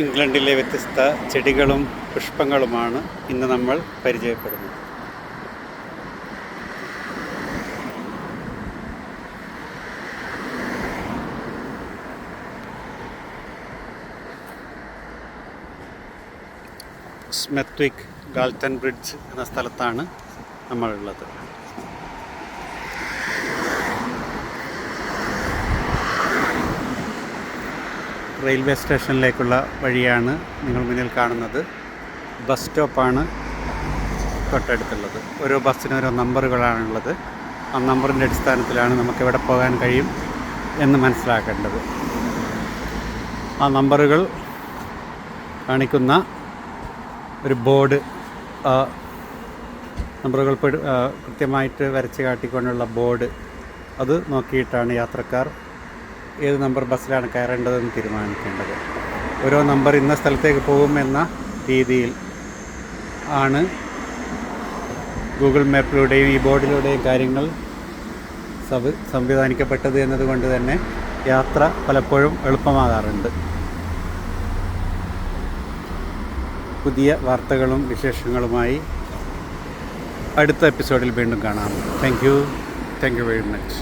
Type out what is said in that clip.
ഇംഗ്ലണ്ടിലെ വ്യത്യസ്ത ചെടികളും പുഷ്പങ്ങളുമാണ് ഇന്ന് നമ്മൾ പരിചയപ്പെടുന്നത്. സ്മെത്വിക് ഗാൾട്ടൺ ബ്രിഡ്ജ് എന്ന സ്ഥലത്താണ് നമ്മളുള്ളത്. റെയിൽവേ സ്റ്റേഷനിലേക്കുള്ള വഴിയാണ് നിങ്ങൾ മുന്നിൽ കാണുന്നത്. ബസ് സ്റ്റോപ്പാണ് തൊട്ടടുത്തുള്ളത്. ഓരോ ബസ്സിന് ഓരോ നമ്പറുകളാണുള്ളത്. ആ നമ്പറിന്റെ അടിസ്ഥാനത്തിലാണ് നമുക്ക് എവിടെ പോകാൻ കഴിയും എന്ന് മനസ്സിലാക്കേണ്ടത്. ആ നമ്പറുകൾ കാണിക്കുന്ന ഒരു ബോർഡ് നമ്പറുകൾ കൃത്യമായിട്ട് വരച്ച് കാട്ടിക്കൊണ്ടുള്ള ബോർഡ്. അത് നോക്കിയിട്ടാണ് യാത്രക്കാർ ഏത് നമ്പർ ബസ്സിലാണ് കയറേണ്ടതെന്ന് തീരുമാനിക്കേണ്ടത്. ഓരോ നമ്പർ ഇന്ന സ്ഥലത്തേക്ക് പോകുമെന്ന രീതിയിൽ ആണ് ഗൂഗിൾ മാപ്പിലൂടെയും ഈ ബോർഡിലൂടെയും കാര്യങ്ങൾ സവ് സംവിധാനിക്കപ്പെട്ടത് എന്നതുകൊണ്ട് തന്നെ യാത്ര പലപ്പോഴും എളുപ്പമാകാറുണ്ട്. പുതിയ വാർത്തകളും വിശേഷങ്ങളുമായി അടുത്ത എപ്പിസോഡിൽ വീണ്ടും കാണാം. Thank you. Thank you very much.